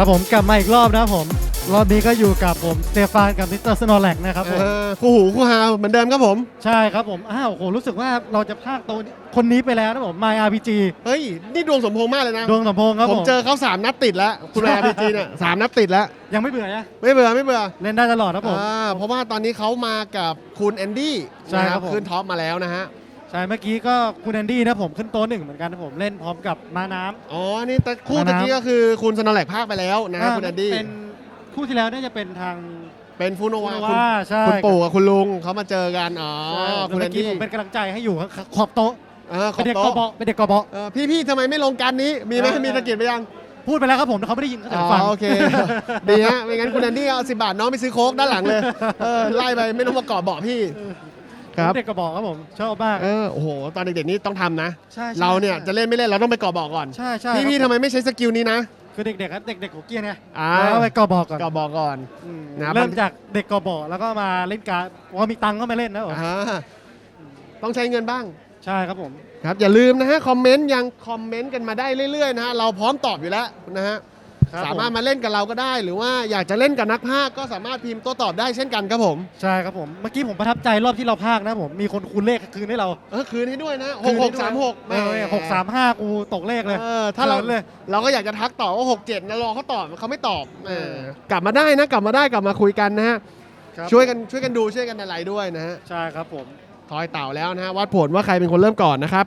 ครับผมกลับมาอีกรอบนะครับผม รอบนี้ก็อยู่กับผมสเตฟานกับมิสเตอร์สโนแลกนะครับผม เออคู่หูคู่หาเหมือนเดิมครับผม ใช่ครับผม อ้าวโหรู้สึกว่าเราจะพากตัวคนนี้ไปแล้วนะผม My RPG เฮ้ย นี่ดวงสมพงษ์มากเลยนะ ดวงสมพงษ์ครับผผม มเจอเขาสามนัดติดแล้ว คุณแอร์พีจีเนี่ยสามนัดติดแล้ว ยังไม่เบื่อนะ ไม่เบื่อไม่เบื่อเล่นได้ตลอดครับผม อ่าเพราะว่าตอนนี้เขามากับคุณแอนดี้ใช่นะครับผม ขึ้นท็อปมาแล้วนะฮะ ใช่เมื่อกี้ก็คุณแอนดี้นะผมขึ้นโต๊ะหนึ่งเหมือนกันนะผมเล่นพร้อมกับมาน้ำ อ๋อ นี่แต่คู่มานะตะกี้ก็คือคุณสนอแลกภาคไปแล้วนะฮะคุณแอนดี้ เป็นคู่ที่แล้วน่าจะเป็นทาง เป็นฟูโนวาโนคุณวาใช่ คุณปู่กับคุณลุงเขามาเจอกัน อ๋อใช่คุณเมื่แออนกี้ดี้ผมเป็นกำลังใจให้อยู่ข้างขอบโต๊ะเออขเป็อนบเด็กกโต๊ะบเป็นเด็กกบเออพี่พี่ทำไมไม่ลงการนี้ มีไหมเออ มีตะเกียบไปยัง พูดไปแล้วครับผมแต่เขาไม่ได้ยินเขาแต่อ๋อฟัง โอเค ดีฮะไม่งั้นคุณแอนดี้เอาสิบาทน้องไปซื้อโค้กด้านหลังเลย เออไล่ไปไม่ต้องมาเกาะเบาะพี่ ครับ เด็กกระบอกครับผมชอบมาก เออโอ้โหตอนเด็กๆนี่ต้องทำนะ ใช่ใช่เราเนี่ยจะเล่นไม่เล่นเราต้องไปเกาะเบาะก่อน ใช่ใช่พี่พี่คทำรับไมไม่ใช้สกิลนี้นะคือเด็กๆครับเด็กๆของเกียร์ไงอ่าแล้วไปกอบอก่อนเกาะเบาะก่อน อืมนะเริ่มจากเด็กกอบอแล้วก็มาเล่นการดพอมีตังค์ก็มาเล่นนะผมอ่าต้องใช้เงินบ้าง ใช่ครับผม ครับอย่าลืมนะฮะคอมเมนต์ยังคอมเมนต์กันมาได้เรื่อยๆนะฮะเราพร้อมตอบอยู่แล้วนะฮะ ครับสามารถผมาเล่นกับเราก็ได้ หรือว่าอยากจะเล่นกับนักพากย์ก็สามารถพิมพ์โตัวตอบได้เช่นกันครับผมใช่ครับผม เมื่อกี้ผมประทับใจรอบที่เราพากย์นะผม มีคนคูณเลขคืนให้เราเออคืนให้ด้วยนะหคืกนหให้กด้วยสามหกเออหกสามห้ากูตกเลขเลย เออถ้าเราขินเลย เราก็อยากจะทักต่อว่าหกเจ็ดนะรอเขาตอบเขาไม่ตอบเออกลับมาได้นะ กลับมาได้กลับมาคุยกันนะฮะครับช่วยกันช่วยกันดูช่วยกันอะไรด้วยนะฮะใช่ครับผม ทอยเต่าแล้วนะฮะวัดผลว่าใครเป็นคนเริ่มก่อนนะครับ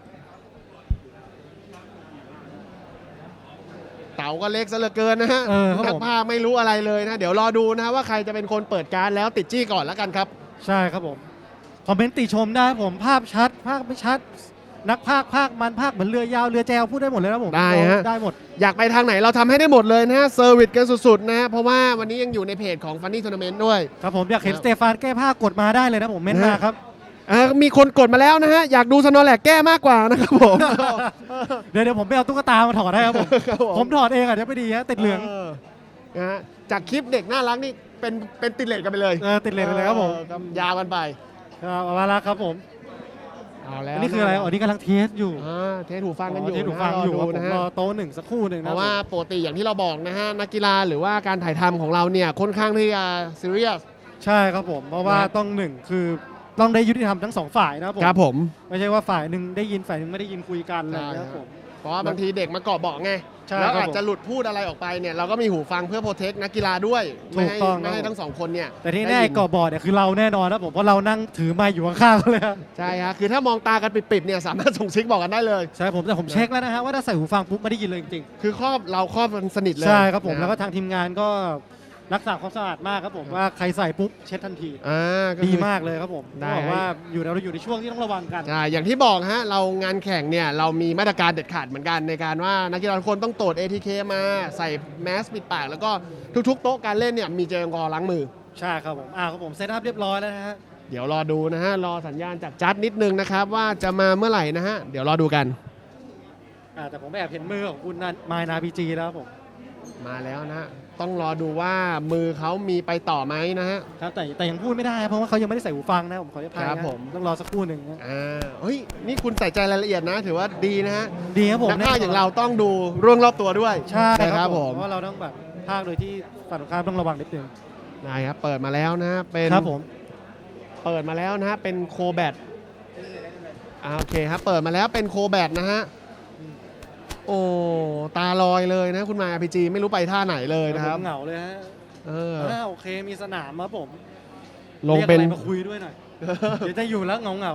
เต่าก็เล็กซะเหลือเกินนะฮะเออครับนักผมภาคไม่รู้อะไรเลยนะ เดี๋ยวรอดูนะฮะว่าใครจะเป็นคนเปิดการดแล้วติดจี้ก่อนแล้วกันครับ ใช่ครับผม คอมเมนต์ติชมได้ผมภาพชัด ภาพไม่ชัด นักภาคภาคมันภาคเหมือนเรือยาวเรือแจวพูดได้หมดเลยนะผมได้ฮะ ได้หมด อยากไปทางไหนเราทำให้ได้หมดเลยนะฮะเซอร์วิสกันสุดๆนะฮะเพราะว่าวันนี้ยังอยู่ในเพจของ Funny Tournament ด้วย ครับผมอยากเห็นครัสบ เตฟานแก้ผ้ากดมาได้เลยนะผมเม้นต์มาครับ อ่ามีคนกดมาแล้วนะฮะ อยากดูสโนว์แลกแก้มากกว่านะครับผม เดี๋ยวเดี๋ยวผมไปเอาตุ๊กตามาถอดได้ครับผม ครับผม ผมถอดเองอาจจะไม่ดีฮะติดเหลืองนะฮะจากคลิปเด็กน่ารักนี่เป็นเป็นติดเลทกันไปเลยเออติดเหลืองไปเลยครับผมออยาวกันไปครับเอามาแล้วครับผมเอาแล้วอันนี้คืออะไรอ๋อนี่กำลังเทสอยู่อ่าเทสหูฟังกันอยู่เทสถูกฟังอยู่นะครับรผมนะฮะรอโต๊ะหนึ่งสักครู่หนึ่งเพนะราะว่าปกติอย่างที่เราบอกนะฮะนักกีฬาหรือว่าการถ่ายทำของเราเนี่ยค่อนข้างที่จะซีเรียส ใช่ครับผม เพราะว่านะต้องหนึ่งคือ ต้องได้ยุติธรรมทั้งสองฝ่ายนะครับผมครับผม ไม่ใช่ว่าฝ่ายหนึ่งได้ยินฝ่ายหนึ่งไม่ได้ยินคุยกันอะไรอย่างเงี้ยครับผม เพราะว่าบางทีเด็กมาเกาะเบาะไง ใช่แล้วครับอาจจะหลุดพูดอะไรออกไปเนี่ยเราก็มีหูฟังเพื่อโปรเทคนักกีฬาด้วยไม่ให้ถูกต้องไม่ให้ครับทั้งสองคนเนี่ยแต่ที่ได้แน่ยินเกาะบอร์ดเนี่ยคือเราแน่นอนนะผมเพราะเรานั่งถือไม้อยู่ข้างๆเขาเลยครับใช่ฮะคือถ้ามองตากันปิดๆเนี่ยสามารถส่งซิกบอกกันได้เลย ใช่ผมแต่ผมเช็คแล้วนะฮะว่าถ้าใส่หูฟังปุ๊บไม่ได้ยินเลยจริงคือครอบเราครอบมันสนิทๆเลยใช่ครับผมนะแล้วก็ทางทีมงานก็ รักษาความสะอาดมากครับผมว่าใครใส่ปุ๊บเช็ดทันที อ่าก็ดีคือมากเลยครับผมได้ บอกว่าอยู่เราอยู่ในช่วงที่ต้องระวังกันใช่อย่างที่บอกฮะเรางานแข่งเนี่ยเรามีมาตรการเด็ดขาดเหมือนกันในการว่านักกีฬาทุกคนต้องตรวจ ATK มาใส่แมสปิดปาก แล้วก็ทุกๆ โต๊ะการเล่นเนี่ยมีเจลแอลกอฮอล์ล้างมือ ใช่ครับผมอ่าครับผมเซตอัพเรียบร้อยแล้วนะฮะ เดี๋ยวรอดูนะฮะ รอสัญญาณจากจัดนิดนึงนะครับ ว่าจะมาเมื่อไหร่นะฮะ เดี๋ยวรอดูกัน อ่าแต่ผมแอบเห็นมือของคุณนันมายนาพีจีแล้วครับผม มาแล้วนะฮะต้องรอดูว่ามือเขามีไปต่อไหมนะฮะ ครับแต่แต่ยังพูดไม่ได้เพราะว่าเขายังไม่ได้ใส่หูฟังนะผมขออภัยครับนะผม ต้องรอสักครู่หนึ่งนะอ่าเฮ้ย นี่คุณใส่ใจรายละเอียดนะ ถือว่าดีนะฮะดีครับผมนักพากย์อย่างเราต้องดูเรื่องรอบตัวด้วยใช่นะคครัรับบผผมมเพราะว่าเราต้องแบบภาคโดยที่ฝ่ายตรงข้ามต้องระวังนิดนึงได้ครับเปิดมาแล้วนะฮะเป็น ครับผมเปิดมาแล้วนะฮะเป็นโคแบตอ่าโอเคครับเปิดมาแล้วเป็นโคแบตนะฮะ โอ้ตาลอยเลยนะคุณมาย RPG ไม่รู้ไปท่าไหนเลยนะครับผมเหงาเลยฮะเอออ่าโอเคมีสนามครับผมลงเป็น รียกอะไรมาคุยด้วยหน่อยเดี๋ยวจะอยู่แล้วเหงาเหงา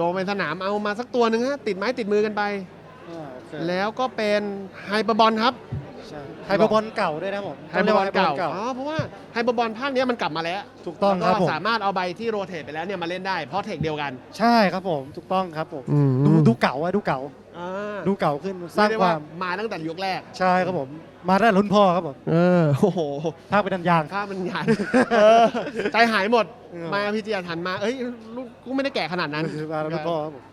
ลงไปสนามเอามาสักตัวหนึ่งฮะติดไม้ติดมือกันไป ๆอ่าโอเคแล้วก็เป็นไฮเปอร์บอลครับ ใช่ไฮเปอร์บอลเก่าด้วยนะผมไฮเปอร์บอลเก่าเก่าอ๋อเพราะว่าไฮเปอร์บอลภาคเนี้ยมันกลับมาแล้วถูกต้องครับแล้วผก็มสามารถเอาใบที่โรเตทไปแล้วเนี่ยมาเล่นได้เพราะเทคเดียวกัน ใช่ครับผมถูกต้องครับผมดูดูเก่าอะดูเก่า อ่าดูเก่าขึ้นสสร้าร้างงคาวความมมาตั้งแต่ยุคแรกใช่ครับผม มาได้รุ่นพ่อครับผมเออโอ้โหภาคเป็นดันยางภาพมันใหญ่เออใจหายหมด เออ มาพีจีหันมา เอ้ยลูกกูไม่ได้แก่ขนาดนั้น มารุ่นพ่อครับผม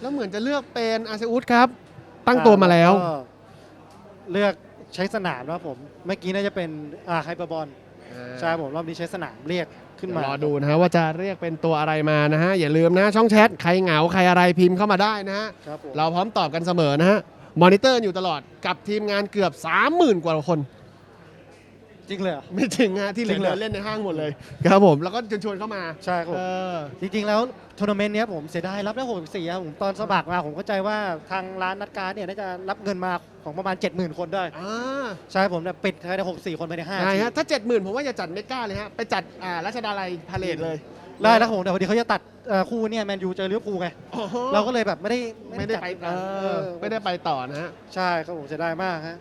แล้วเหมือนจะเลือกเป็นอาเซอุสครับ ตั้งตัวมาแล้ว ก็เลือกใช้สนามนะครับผม เมื่อกี้น่าจะเป็นอ่าไฮเปอร์บอลใช่ผมรอบนี้ใช้สนามเรียก ขึ้นมาเดี๋ยวรอดูนะฮะว่าจะเรียกเป็นตัวอะไรมานะฮะอย่าลืมนะช่องแชทใครเหงาใครอะไรพิมพ์เข้ามาได้นะฮะครับผมเราพร้อมตอบกันเสมอนะฮะมอนิเตอร์อยู่ตลอดกับทีมงานเกือบ 30,000 กว่าคน จริงเลยเหรอ ไม่จริงฮะที่เหลืจริองเหรอ เดินเล่นในห้างหมดเลยครับผมแล้วก็ชวนชวนๆเข้ามาใช่ครับผเอมอจริงๆ แล้วทัวร์นาเมนต์เนี้ยผมเสียดายรับได้64ครับผมตอนสมัครมาผมเข้าใจว่าทางร้านนัดการดเนี่ยน่าจะรับเงินมาของประมาณ 70,000 คนได้ อ่าใช่ผมเนี่ยปิดภายใน64 คนภายใน5ใช่ทีฮะถ้าเจ็ดหมื่นผมว่าอย่าจัดเมกาเลยฮะ ไปจัดอ่ารัชดาลัยพาเลทเลยได้แล้วครับผมแต่พอดีเขาจะตัดเอ่อคู่เนี่ยแมนยูเจอลิเวอร์พูลไงโอ้โหเราก็เลยแบบไม่ได้ไม่ได้ไปจัเอเอออไม่ได้ไปต่อนะฮะ ใช่ครับผมเสียดายมากฮะ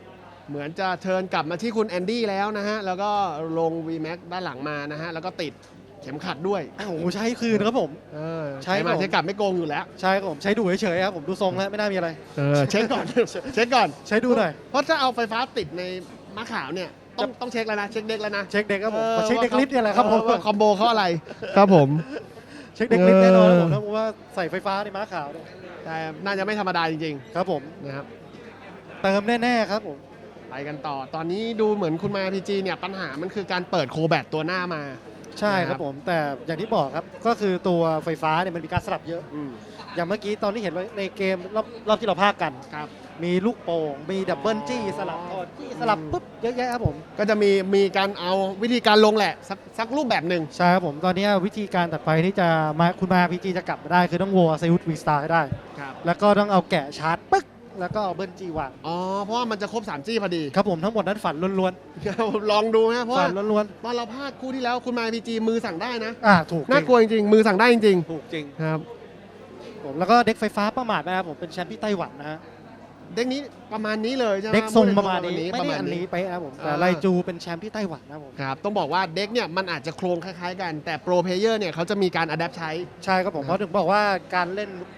เหมือนจะเทิร์นกลับมาที่คุณแอนดี้แล้วนะฮะ แล้วก็ลง VMAX ด้านหลังมานะฮะ แล้วก็ติดเข็มขัดด้วยโอ้โหใช้คืนครับผม เออใช้ใช้มาผม ใช้กลับไม่โกงอยู่แล้ว ใช่ครับผมใช้ดูเฉยๆครับผมดูทรงแล้วไม่น่ามีอะไร เออเช็คก่อน เช็คก่อน ใช้ดูหน่อย เพราะถ้าเอาไฟฟ้าติดในมะขาวเนี่ย ต้องต้องเช็คแล้วนะ เช็คเด็กแล้วนะเช็คเด็กครับผมออขอเช็คเด็กว่าขาลิฟต์เนี่ยแหละครับผมเออว่าคอมโบเขาอะไร ครับผม เช็คเด็กลิฟต์แน่นอนครับผมเออนะเพราะว่าใส่ไฟฟ้าในม้าขาวเนี่ยแต่น่าจะไม่ธรรมดาจริงครับผม ๆ นะครับ เติมแน่ๆครับผม ไปกันต่อ ตอนนี้ดูเหมือนคุณมาพีจีเนี่ยปัญหามันคือการเปิดโคแบตตัวหน้ามา ใช่คครัรับบ ผมแต่อย่างที่บอกครับก็คือตัวไฟฟ้าเนี่ยมันมีการสลับเยอะ อืมอย่างเมื่อกี้ตอนที่เห็นไว้ในเกมรอบรอบที่เราพากกัน ครับ มีลูกโป่งมีดับเบิลจี้สลับทอดจี้สลับปุ๊บเยอะแยะครับผม ก็จะมีมีการเอาวิธีการลงแหละสักสักรูปแบบหนึ่งใช่ครับผมตอนนี้วิธีการตัดไฟที่จะมาคุณมาพีจีจะกลับมาได้คือต้องวัวไซวุตวีสตาร์ให้ได้ ครับแล้วก็ต้องเอาแกะชาร์จปึ๊ก แล้วก็เอาเบิลจี้วางอ๋อ เพราะว่ามันจะครบ 3G พอดีครับผมทั้งหมดนั้นฝันล้วนลองดูนะเพๆราะฝัว่านล้วนตอนเราพลาดคู่ที่แล้วคุณมาพีจีมือสั่งได้นะ ๆอ่าถูกจริงน่ากลัวจริงๆ มือสั่งได้จริงถูกจริงๆครับผมแล้วก็เด็กไฟฟ้าประมาทนะครับผมเป็นแชมป์ที่ไต้หวันนะฮะเด็กนี้ประมาณนี้เลยใช่ไหมเด็กทรงประมาณนี้ปไม่ระได้มาณอันนี้นี้ ไปนะครับผมแต่อ่า ไลจูเป็นแชมป์ที่ไต้หวันนะครับผมครับ ต้องบอกว่าเด็กเนี่ยมันอาจจะโครงคล้ายๆกัน แต่โปรเพลเยอร์เนี่ยเขาจะมีการอัดแอปใช้ ใช่ครับผมครับเพราะถึงบอกว่าการเล่นเด็ก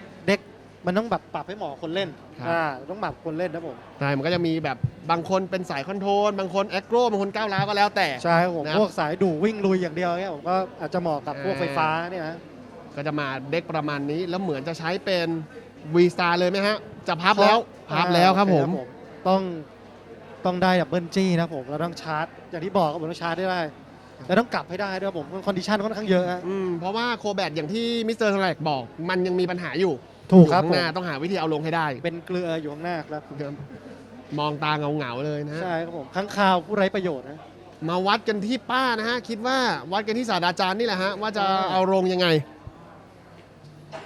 มันต้องแบบปรับให้เหมาะคนเล่นครับ อ่าต้องปรับคนเล่นนะผมใช่มันก็จะมีแบบบางคนเป็นสายคอนโทรลบางคนแอคโรบางคนก้าวร้าวก็แล้วแต่ ใช่ครับผมนะพวกสายดูวิ่งลุยอย่างเดียวเนี่ยผมก็อาจจะเหมาะกับพวกเออ ไฟฟ้าเนี่ยนะก็จะมาเด็กประมาณนี้แล้วเหมือนจะใช้เป็น V Star เลยไหมฮะ จะพับแล้วพับแล้วครับโอผเมต้องต้องได้ดับเบิลจี้นะผมเราต้องชาร์จ อย่างที่บอกครับผมต้องชาร์จให้ได้แล้วต้องกลับให้ได้ด้วยผมคอนดิชันค่อนข้างเยอะฮะ อืมเพราะว่าโคแบตอย่างที่มิสเตอร์สแลกบอก มันยังมีปัญหาอยู่ ถูกครับอยู่ผข้างหน้ามต้องหาวิธีเอาลงให้ได้ เป็นเกลืออยู่ข้างหน้าครับมองตาเงาเงาๆเลยนะฮะ ใช่ครับผมข้างคาวผู้ไร้ประโยชน์นะ มาวัดกันที่ป้านะฮะ คิดว่าวัดกันที่ศาสตราจารย์นี่แหละฮะ ว่าจะเออเอาลงยังไง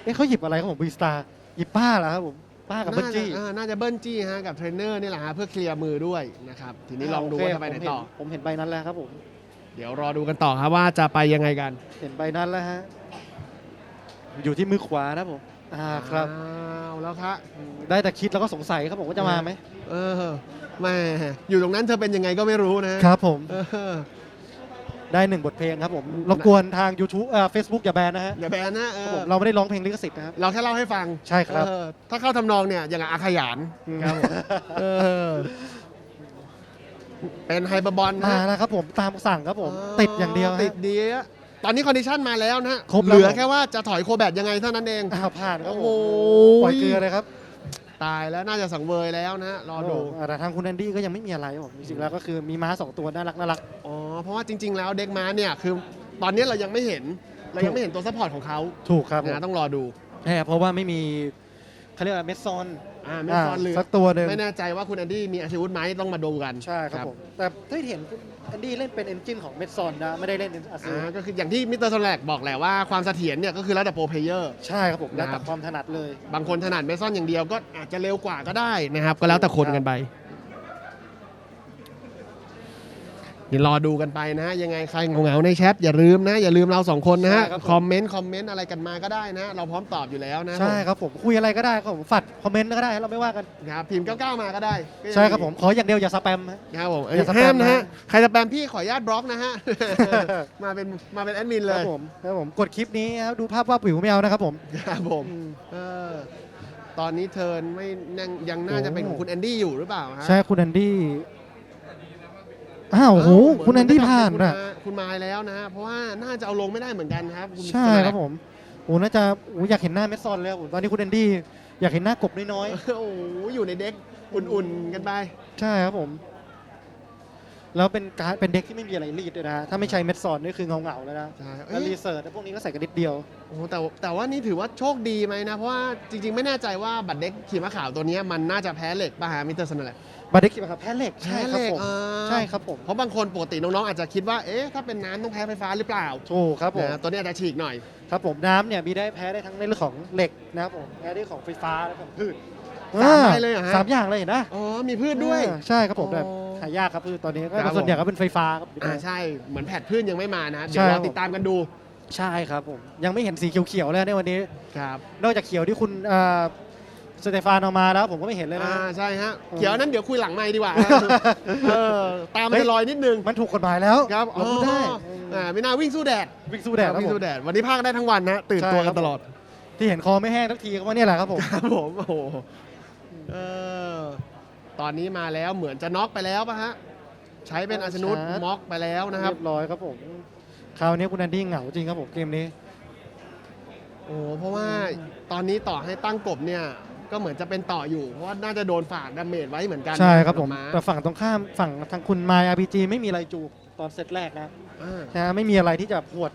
เอ๊ะเขาหยิบอะไรครับผมบีสตาร์หยิบป้าเหรอครับผมป้ากับเบิลจี้น่าจะอ่าน่าจะเบิ้ลจี้ฮะ กับเทรนเนอร์นี่แหละฮะ เพื่อเคลียร์มือด้วยนะครับ ทีนี้ลองดูว่าจะไปไหนต่อ ผมเห็นใบนั้นแล้วครับผม เดี๋ยวรอดูกันต่อครับว่าจะไปยังไงกัน เห็นใบนั้นแล้วฮะ อยู่ที่มือขวานะผม อ่าครับ เอาแล้วครับได้แต่คิดแล้วก็สงสัยครับผมว่าจะมาไหมเออแม่อยู่ตรงนั้นเธอเป็นยังไงก็ไม่รู้นะครับผม เออได้หนึ่งบทเพลงครับผม รบกวนทาง YouTube เอ่อ Facebook อย่าแบนนะฮะอย่าแบนนะเอครับอผมเราไม่ได้ร้องเพลงลิขสิทธิ์นะครับ เราแค่เล่าให้ฟังใช่ครับ เออถ้าเข้าทำนองเนี่ยอย่างกับอาขยานครับผมเออเป็นไฮเปอร์บอลนะมาฮะแล้วครับผมตามสั่งครับผม ติดอย่างเดียวฮะติดดีอะ ตอนนี้คอนดิชันมาแล้วนะฮะครบเหแล้ว ลือแค่ว่าจะถอยโคแบตยังไงเท่านั้นเอง อ้าวผ่านครับผโอ้มโห ปล่อยเกลือเลยครับตายแล้วน่าจะสังเวยแล้วนะฮะรอดูโแต่ทางคุณแอนดี้ก็ยังไม่มีอะไรครับผมจริงๆแล้วก็คือมีม้าสองตัวน่ารักน่ารัก อ๋อ เพราะว่าจริง ๆ แล้วเด็กม้าเนี่ย คือตอนนี้เรายังไม่เห็น เรายังไม่เห็นตัวซัพพอร์ตของเขาถูกครับผมนะต้องรอดูแน่เพราะว่าไม่มีเขาเรียกว่าเมสซอน อ่าไม่ซ้อนหรือสักตัวหนึ่งไม่แน่ใจว่าคุณแอนดี้มีอาชีวุธไหมต้องมาดูกันใช่ครับผม แต่ที่เห็นคุณแอนดี้เล่นเป็นเอนจินของเมสซอนนะไม่ได้เล่นเป็นอาซูอ่าก็คืออย่างที่มิสเตอร์โซแลกบอกแหละว่าความเสถียรเนี่ยก็คือระดับโปรเพลเยอร์ ใช่ครับผมแล้วครัแต่บความถนัดเลย บางคนถนัดเมซอนอย่างเดียวก็อาจจะเร็วกว่าก็ได้นะครับก็แล้วแต่คนกันไป เดี๋ยวรอดูกันไปนะฮะยังไงใครเหงาๆในแชทอย่าลืมนะ อย่าลืมเราสองคนนะฮะใช่ครับผม คอมเมนต์คอมเมนต์อะไรกันมาก็ได้นะ เราพร้อมตอบอยู่แล้วนะใช่ครับผมคุยอะไรก็ได้ครับผมฝัดคอมเมนต์ก็ได้เราไม่ว่ากันครับพิมพ์99มาก็ได้ก็ยังใช่ครับผมขออย่างเดียวอย่าสแปมฮะครับผมอย่าสแปมห้ามนะฮะนะ ใครจะแปมพี่ขออนุญาตบล็อกนะฮะ มาเป็นมาเป็นแอดมินคเลรับยผมครับผมกดคลิปนี้ครับดูภาพว่าบวิวไม่เอานะครับผมครับผมเออตอนนี้เทิร์นไม่ยังยังน่าจะเป็นของคุณแอนดี้อยู่หรือเปล่าฮะ ใช่คุณแอนดี้ อ้าวโอ้โหเเหมืคุณแอนดี้ผ่านคุณนะมาคุณมายแล้วนะฮะเพราะว่าน่าจะเอาลงไม่ได้เหมือนกันครับณใช่สแลกครับผมโอ้น่าจะโอ้อยากเห็นหน้าเมสซอนเลยครับผมตอนนี้คุณแอนดี้อยากเห็นหน้ากบน้อยโอ้โหอยู่ในเด็กอุ่นๆกันไป ๆ ใช่ครับผม แล้วเป็นการดเป็นเด็กที่ไม่มีอะไรรีดด้วยนะฮะถ้าไม่ใช้เม็ดซอนนี่คือเงาเงาๆแล้วนะใช่แล้วเอ้ยรีเสิร์ชพวกนี้ก็ใส่กันนิดเดียว โอ้โหแต่แต่ว่านี่ถือว่าโชคดีไหมนะ เพราะว่าจริงๆ ไม่แน่ใจว่าบัตรเด็กขี่ม้าขาวตัวเนี้ยมันน่าจะแพ้เหล็กป่ะฮะมิสเตอร์สนั่นแหละบัตรเด็กคิดว่าครับแพ้เหล็กแพ้ใช่เหครับล็กผมอ่าใช่ครับผมเพราะบางคนปกติน้องๆ อาจจะคิดว่า เอ๊ะ ถ้าเป็นน้ำต้องแพ้ไฟฟ้าหรือเปล่าถูกครับผมนะตัวนี้อาจจะฉีกหน่อย ครับผมน้ำเนี่ยมีได้แพ้ได้ทั้งในเรื่องของเหล็กนะครับผมแพ้ได้ของไฟฟ้าและของพืชสามอ่ได้เลยเหรอฮะ สามอย่างเลยเห็นนะอ๋อ มีพืชด้วย อ่าใช่ครับผมอ๋อแบบ หายากครับพืชตอนนี้ก็ครับส่วนใหญ่ก็เป็นไฟฟ้าครับ อ่าใช่เหมือนแผดพืชยังไม่มานะ เดี๋ใช่ยวครัเราบ ติดตามกันดูใช่ครับผมยังไม่เห็นสีเขียวๆเลยในวันนี้ ครับนอกจากเขียวที่คุณเอ่อสเตฟานเอามาแล้ว ผมก็ไม่เห็นเลยนะ อ่าใช่ฮะอืมเขียวนั้นเดี๋ยวคุยหลังไมค์ดีกว่าเออตามเฮ้ไปยลอยนิดนึงมันถูกกฎหมายแล้วครับเราพูดได้อ๋ออ่าไม่น่าวิ่งสู้แดดวิ่งสู้แดดครับวิ่งผม สู้แดดวันนี้ภาคได้ทั้งวันนะตื่นใช่ตัวครักับ นตลอด ที่เห็นคอไม่แห้งทักทีก็ว่าเนี่ยแหละครับผม ครับผมโอ้โหเออ ตอนนี้มาแล้วเหมือนจะน็อกไปแล้วป่ะฮะ ใช้เป็นอาชนุตชาร์จม็อกไปแล้วนะครับ เรียบร้อยครับผมคราวนี้คุณแอนดี้เหงาจริงครับผมเกมนี้ โอ้โหเพราะว่าตอนนี้ต่อให้ตั้งกบเนี่ย ก็เหมือนจะเป็นต่ออยู่ เพราะว่าน่าจะโดนฝากดาเมจไว้เหมือนกันใช่ครับผมสำหแต่ฝั่งตรงข้ามฝั่งทางคุณมายอาร์พีจีไม่มีอะไรจูบตอนเซตแรกนะอ่า นะไม่มีอะไรที่จะหวด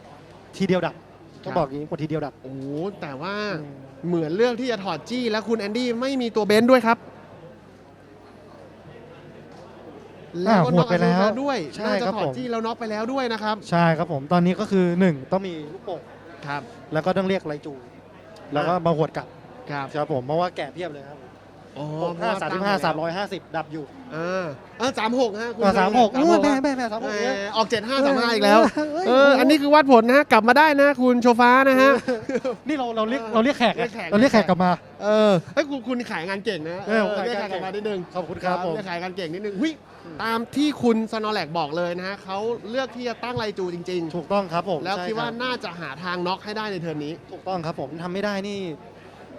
ทีเดียวดับต้องบอกอย่างนี้หวดทีเดียวดับ โอ้โหแต่ว่าอืม เหมือนเลือกที่จะถอดจี้ แล้วคุณแอนดี้ไม่มีตัวเบนซ์ด้วยครับ แล้วก็น็อกอาชนุตด้วยใช่น่าจะครับถอผดมจี้แล้วน็อกไปแล้วด้วยนะครับ ใช่ครับผมตอนนี้ก็คือ 1 ต้องมีลูกโป่งครับ แล้วก็ต้องเรียกไรจู แล้วก็มาหวดกลับครับครับผมเพราะว่าแก่เพียบเลยครับอ๋อหกห้าสามสิบห้าสามร้อยห้าสิบดับอยู่อ่าเออสามหกฮะคุณก็สามหกสามโอ้หยกแม่ฮะแม่แม่สามหกเอเยออะ ออกเจ็ดห้าสามห้าอีกแล้วเฮ้ยเออ อันนี้คือวัดผลนะฮะ กลับมาได้นะ คุณโชฟ้านะฮะ นี่เราเราเรียกเราเรียกแขกเรียกแขก เราเรียกแขกกลับมา เออเฮ้ยคุณคุณขายงานเก่งนะเออผมขายเรียกงานขายเก่งกลับมานิดนึงขอบคุณครับผมเรียกขายงานเก่งนิดนึงหุย ตามที่คุณสนอแลกบอกเลยนะฮะเขาเลือกที่จะตั้งไลจูจริง ถูกต้องครับผมๆ แล้วใช่คิดว่ารับน่าจะหาทางน็อกให้ได้ในเทอร์นนี้ ถูกต้องครับผมทำไม่ได้นี่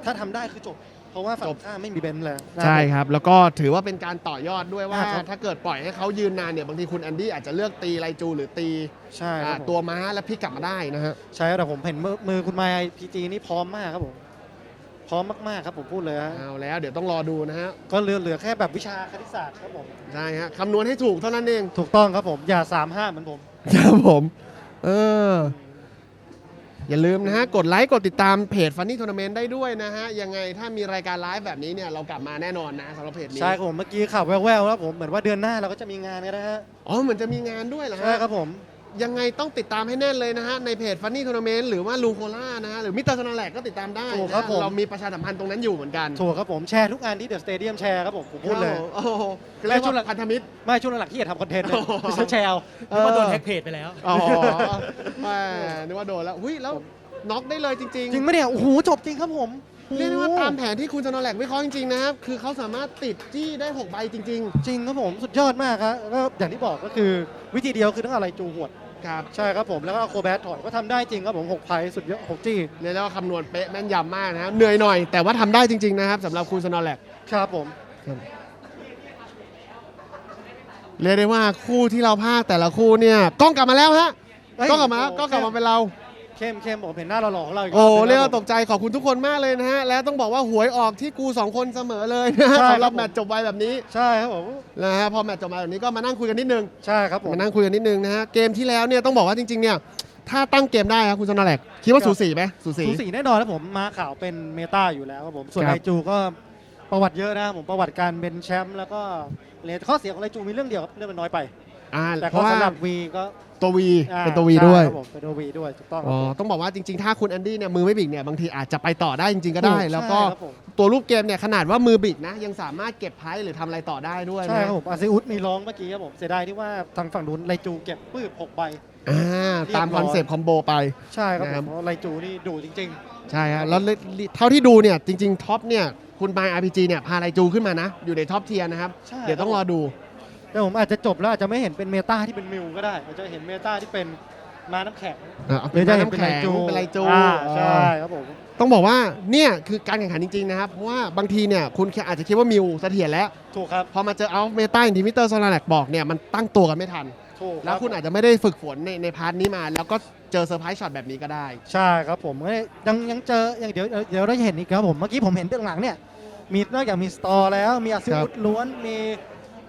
ถ้าทำได้คือจบ เพราะว่าฝั่จงบข้ามไม่มีเบนซ์เลยใช่ครับ แล้วก็ถือว่าเป็นการต่อยอดด้วยว่า อ่าครับ ถ้าเกิดปล่อยให้เขายืนนานเนี่ยบางทีคุณแอนดี้อาจจะเลือกตีไลจูหรือตีใช่ครับอ่าผมตัวม้าแล้วพลิกกลับมาได้นะฮะ ใช่ครับแต่ผมเห็นมือมือคุณมายพีจีนี่พร้อมมากครับผม พร้อมมากๆครับผมพูดเลยฮะเอาแล้วเดี๋ยวต้องรอดูนะฮะก็เหลือเหลือแค่แบบวิชาคณิตศาสตร์ครับผมใช่ฮะคำนวณให้ถูกเท่านั้นเองถูกต้องครับผมอย่าสามห้าเหมือนผม ครับผม เออ อย่าลืมนะฮะ กดไลค์ กดติดตามเพจฟันนี่ทัวร์นาเมนต์ได้ด้วยนะฮะ ยังไงถ้ามีรายการไลฟ์แบบนี้เนี่ย เรากลับมาแน่นอนนะสำหรับเพจนี้ ใช่ครับผมเมื่อกี้ข่าวแว่วๆแล้วผมเหมือนว่าเดือนหน้าเราก็จะมีงานกันนะฮะอ๋อ เหมือนจะมีงานด้วยเหรอใช่ฮะ ครับผม ยังไงต้องติดตามให้แน่นเลยนะฮะ ในเพจฟันนี่ทัวร์นาเมนต์หรือว่าลูโคล่านะฮะ หรือมิสเตอร์สนาแลกก็ติดตามได้ถูกนะครับผม เรามีประชาสัมพันธ์ตรงนั้นอยู่เหมือนกันถูกครับผมแชร์ทุกอันที่เดอะสเตเดียมแชร์ครับผมผมพูดเลย โอ้โหเรียกว่าพันธมิตร ไม่ช่วงหลังๆที่อยากทำคอนเทนต์โอ้นะโหไม่ใช่แชร์เอาเอนึกว่าโดนอแฮ็กเพจไปแล้ว อ๋อแหมนึกว่าโดนแล้วหุ้ยแล้วน็อกได้เลยจริง จริงไหมเนี่ยโอ้โหจบจริงครับผมๆ เรียกได้ว่าตามแผนที่คุณจนอแลกวิเคราะห์จริงๆนะครับ คือเขาสามารถติดจี้ได้ 6 ใบจริง จริงครับผมสุดยอดมากครับก็อย่างที่บอกก็คือวิธีเดียวคือต้องอะไรจูหวด ๆ ครับใช่ครับผมแล้วก็โคแบทถอยก็ทำได้จริงครับผมหกไพสุดยอดหกจี้เรียกได้ว่าคำนวณเป๊ะแม่นยำมากนะครับ เหนื่อยหน่อยแต่ว่าทำได้จริง ๆ นะครับสำหรับคุณสนอแลก ครับผม เรียกได้ว่าคู่ที่เราพากย์แต่ละคู่เนี่ยกล้องกลับมาแล้วฮะเฮ้ยกล้องกลับมาแล้วโกล้องกลับมาเป็นเรา เข้มเข้มผมเห็นหน้าเราหล่อๆของเราอีกโอ้บหนึ่งเรียกคว่าบตผมกใจขอบคุณทุกคนมากเลยนะฮะ แล้วต้องบอกว่าหวยออกที่กูสองคนเสมอเลยนะฮะใช่ครับสำหรับผมแมตช์จบไวแบบนี้ใช่ครับผมนะฮะพอแมตช์จบไวแบบนี้ก็มานั่งคุยกันนิดนึงใช่ครับผมมานั่งคุยกันนิดนึงนะฮะเกมที่แล้วเนี่ยต้องบอกว่าจริงๆเนี่ยถ้าตั้งเกมได้ครับคุณสนาแลกคิดว่าสูสีไหมสูสีสูสีแน่นอนครับผมมาข่าวเป็นเมตาอยู่แล้วครับผมส่วนครับไอจูก็ประวัติเยอะนะครับผมประวัติการเป็นแชมป์แล้วก็เหรียญข้อเสียของไอจูมีเรื่องเดียวครับเรื่องมันน้อยไปอ่าแต่เพข้อราะว่าสำหรับวีก็ ตัววีอ่าเป็นตัววีด้วย ใช่ครับผมเป็นตัววีด้วยถูกต้องคอ๋รัอบผม ต้องบอกว่าจริงๆ ถ้าคุณแอนดี้เนี่ยมือไม่บิกเนี่ยบางทีอาจจะไปต่อได้จริงๆก็ได้ ถูแล้วก็ใช่ครับผม ตัวรูปเกมเนี่ยขนาดว่ามือบิกนะยังสามารถเก็บไพ่หรือทำอะไรต่อได้ด้วยใช่นะ ครับผมอาซิอุสมีร้องเมื่อกี้ครับผมเสียดายที่ว่าทางฝั่งนู้นไลจูเก็บปื้บหกใบ อ่าตามเรียบร้อยคอนเซปต์คอมโบไป ใช่ครับนะผครับ มเพราะไลจูนี่ดูจริง ใช่ฮะแล้วเท่าที่ดูเนี่ยจริง ๆ ท็อปเนี่ยคุณบายอาร์พีจีเนี่ยพาไลจูขึ้นมานะ อยู่ในท็อปเทียร์นะครับๆใช่ เดี๋ยวต้องรอดู แต่ผมอาจจะจบแล้วอาจจะไม่เห็นเป็นเมตาที่เป็นมิวก็ได้อาจจะเห็นเมตาที่เป็นมาน้ำแข็ง อะเอาหเป็รืนอจะเห็นน้ำเป็นไลแข็งจูเป็นไลจูอ่าเออใช่ครับผม ต้องบอกว่าเนี่ยคือการแข่งขันจริงๆนะครับเพราะว่าบางทีเนี่ยคุณอาจจะคิดว่ามิวเสถียรแล้ว ถูกครับ พอมาเจออัลเมตาอย่างที่มิสเตอร์โซลาแลกบอกเนี่ยมันตั้งตัวกันไม่ทัน ถูกแล้วคุณอาจจะไม่ได้ฝึกฝนในในพาร์ทนี้มา แล้วก็เจอเซอร์ไพรส์ช็อตแบบนี้ก็ได้ ใช่ครับผมก็ยังยังเจออย่างเดี๋ยวเดี๋ยวเราจะเห็นอีกครับผม เมื่อกี้ผมเห็นเบื้องหลังเนี่ย มีนอกจากมีสตอร์แล้ว มีอาซิครัอุบสล้วน มี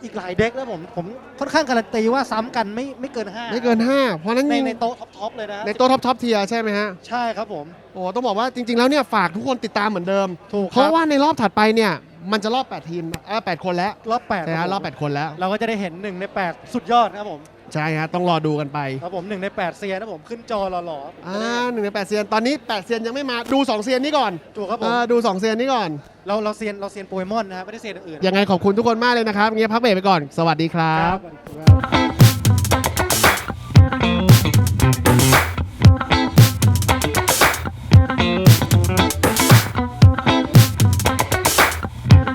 อีกหลายเด็กแล้วผมผมค่อนข้างการันตีว่าซ้ำกันไม่ไม่เกิน5ไม่เกิน 5 เพราะฉะนั้นในยิ่งในโต๊ะท็อปๆเลยนะในโต๊ะท็อปท็อปเทียใช่ไหมฮะ ใช่ครับผม โอ้ต้องบอกว่าจริง ๆ แล้วเนี่ยฝากทุกคนติดตามเหมือนเดิม ถูกเพราะว่าในรอบถัดไปเนี่ยมันจะรอบ 8 ทีมเออ8คนแล้วรอบ8ใช่ฮะรอบ 8 คนแล้ว เราก็จะได้เห็นหนึ่งใน8สุดยอดครับผม ใช่ฮะต้องรอดูกันไปครับผมหนึ่งใน8เซียนนะผมขึ้นจอหล่อๆอ่าหนึ่งในแปดเซียนตอนนี้8เซียนยังไม่มาดู2เซียนนี้ก่อนถูกครับผเอมอดู2เซียนนี้ก่อน เราเราเซียนเราเซียนโปเกมอนนะครับไม่ได้เซียนอื่นยังไงขอบคุณทุกคนมากเลยนะครับงี้พักเบรกไปก่อน สวัสดีครับครับ